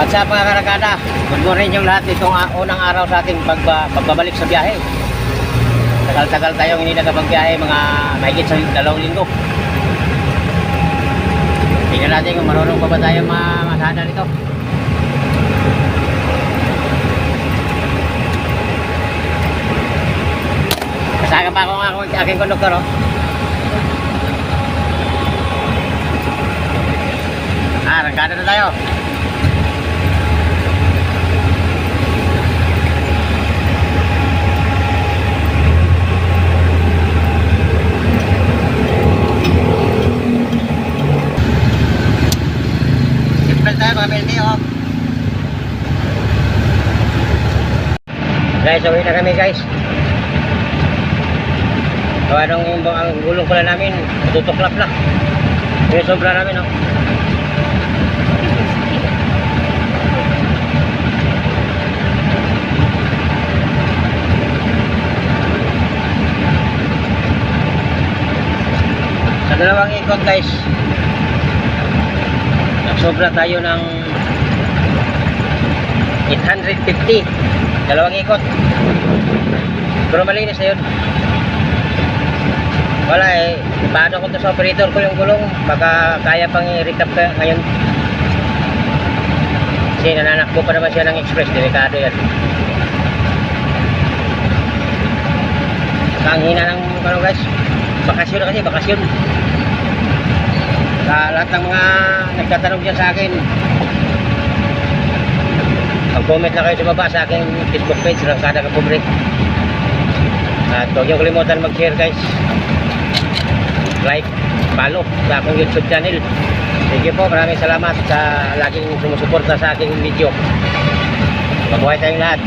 What's up mga karakada? Good morning yung lahat. Itong ah, unang araw sa ating pagba, pagbabalik sa biyahe. Tagal-tagal tayong hindi nakapagbiyahe, mga mahigit sa dalawang linggo. Tingnan natin kung marunong pa ba tayo ma- masada nito. Kasama pa ako ng aking konduktor. Oh. Ah, rangkada na tayo. Tayo mga PLD, oh. Guys, uwi na kami guys. So, anong yung ang gulong pala namin, tutuklap na. Yung sobra namin, oh. Dalawang ikot guys, nagsobra tayo ng 850. Dalawang ikot. Pero malinis na yun. Wala eh. Paano ko to sa operator ko yung gulong? Baka kaya pang i-recap ka ngayon. Kasi nananakbo pa naman siya ng express. Delikado yan. Ang hina ng ano guys. Bakasyon kasi, bakasyon. Sa lahat ng mga nagtatanong dyan sa akin, mag-comment na kayo sa baba sa aking Facebook page, Rangkada Kapobre. At huwag niyo kalimutan mag-share guys. Like, follow sa akong YouTube channel. Sige po, maraming salamat sa laging sumusuporta sa aking video. Mabuhay tayong lahat.